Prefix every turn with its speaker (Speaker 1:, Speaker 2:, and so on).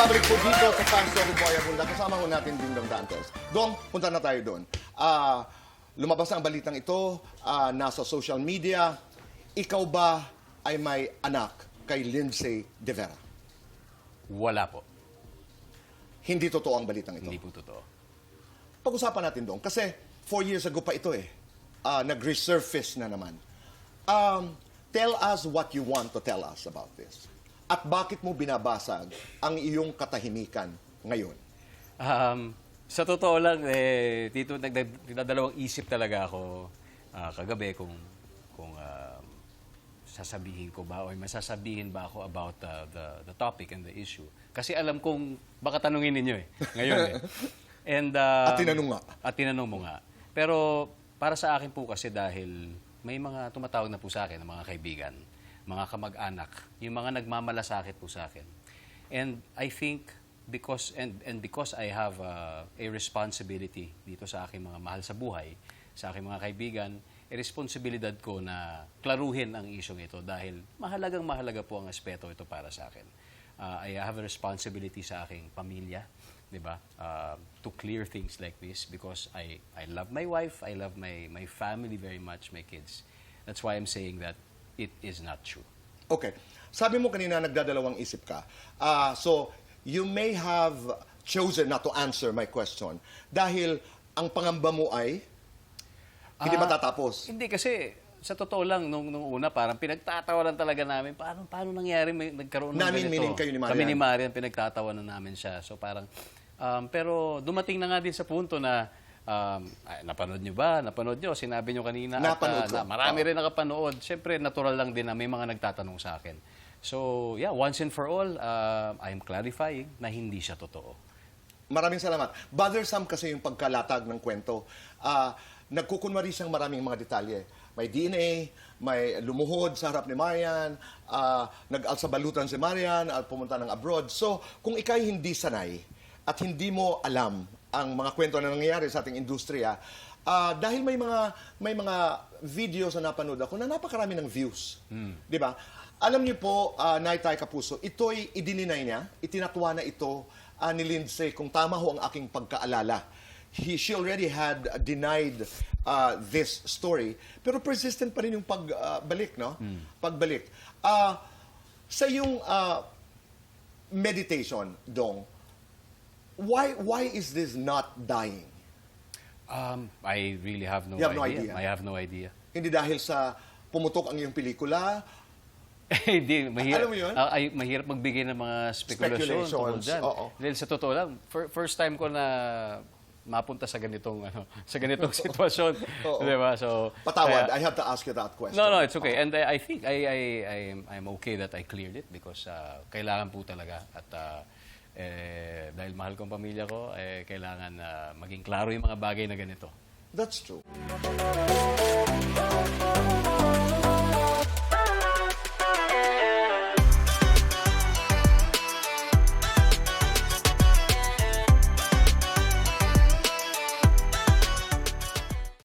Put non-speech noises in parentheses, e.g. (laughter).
Speaker 1: nagbabalik po dito sa Fans of Boy Abunda. Kasama ko natin Ding Dong Dantes. Dong, punta na tayo doon. Ah, lumabas ang balitang ito, ah, nasa social media. Ikaw ba ay may anak kay Lindsay De Vera?
Speaker 2: Wala po.
Speaker 1: Hindi totoo ang balitang ito.
Speaker 2: Hindi po totoo.
Speaker 1: Pag-usapan natin doon. Kasi four years ago pa ito eh. Ah, nag-resurface na naman. Um, tell us what you want to tell us about this. At bakit mo binabasag ang iyong katahimikan ngayon?
Speaker 2: Um, sa totoo lang, eh, dito nagda- nagdadalawang isip talaga ako ah, kagabi kung kung ah, sasabihin ko ba o masasabihin ba ako about uh, the the topic and the issue. Kasi alam kong baka tanungin ninyo eh ngayon eh. (laughs) And uh,
Speaker 1: At tinanong nga.
Speaker 2: At tinanong mo nga. Pero para sa akin po kasi dahil may mga tumatawag na po sa akin, mga kaibigan, mga kamag-anak, yung mga nagmamalasakit po sa akin. And I think because and and because I have uh, a responsibility dito sa aking mga mahal sa buhay, sa aking mga kaibigan, e responsibilidad ko na klaruhin ang isyong ito dahil mahalagang mahalaga po ang aspeto ito para sa akin. Uh, I have a responsibility sa aking pamilya, 'di ba? Uh, to clear things like this because I I love my wife, I love my my family very much, my kids. That's why I'm saying that it is not true.
Speaker 1: Okay. Sabi mo kanina nagdadalawang isip ka. Ah, so, you may have chosen not to answer my question dahil ang pangamba mo ay hindi
Speaker 2: Ah,
Speaker 1: matatapos.
Speaker 2: Hindi kasi sa totoo lang nung nung una parang pinagtatawanan talaga namin paano paano nangyari may nagkaroon ng
Speaker 1: Namin,
Speaker 2: ganito.
Speaker 1: kayo ni Marian.
Speaker 2: Kami ni Marian pinagtatawanan namin siya. So parang um, pero dumating na nga din sa punto na um, ay, napanood nyo ba? Napanood nyo? Sinabi nyo kanina.
Speaker 1: Napanood
Speaker 2: at, ah, na, marami
Speaker 1: Oo.
Speaker 2: rin nakapanood. Siyempre, natural lang din na may mga nagtatanong sa akin. So, yeah, once and for all, uh, I'm clarifying na hindi siya totoo.
Speaker 1: Maraming salamat. Bothersome kasi yung pagkalatag ng kwento. Ah, nagkukunwari siyang maraming mga detalye. May DNA, may lumuhod sa harap ni Marian, ah, nag-alsabalutan si Marian at pumunta ng abroad. So, kung ikay hindi sanay at hindi mo alam ang mga kwento na nangyayari sa ating industriya, ah, dahil may mga may mga videos na napanood ako na napakarami ng views. 'Di ba? Alam niyo po, uh, Naitay Kapuso, ito'y idininay niya, itinatwa na ito ah, ni Lindsay kung tama ho ang aking pagkaalala. He, she already had denied ah, this story, pero persistent pa rin yung pagbalik, no? Pagbalik. Ah, sa yung ah, meditation, Dong, why why is this not dying?
Speaker 2: Um, I really have no
Speaker 1: You have no
Speaker 2: idea.
Speaker 1: idea?
Speaker 2: I have no idea.
Speaker 1: Hindi dahil sa pumutok ang iyong pelikula, (laughs)
Speaker 2: Hindi, mahirap.
Speaker 1: Alam mo yun?
Speaker 2: ah, ay, mahirap magbigay ng mga spekulasyon tungkol
Speaker 1: Speculations,
Speaker 2: dyan.
Speaker 1: oo.
Speaker 2: Dahil sa totoo lang, fir- first time ko na mapunta sa ganitong ano sa ganitong (laughs) sitwasyon,
Speaker 1: Oo.
Speaker 2: 'di ba? So
Speaker 1: patawad,
Speaker 2: kaya-
Speaker 1: I have to ask you that question.
Speaker 2: No, no, it's okay. And I, I think I I I am I'm okay that I cleared it because uh, kailangan po talaga at uh, eh, dahil mahal ko pamilya ko, eh, kailangan na maging klaro yung mga bagay na ganito.
Speaker 1: That's true.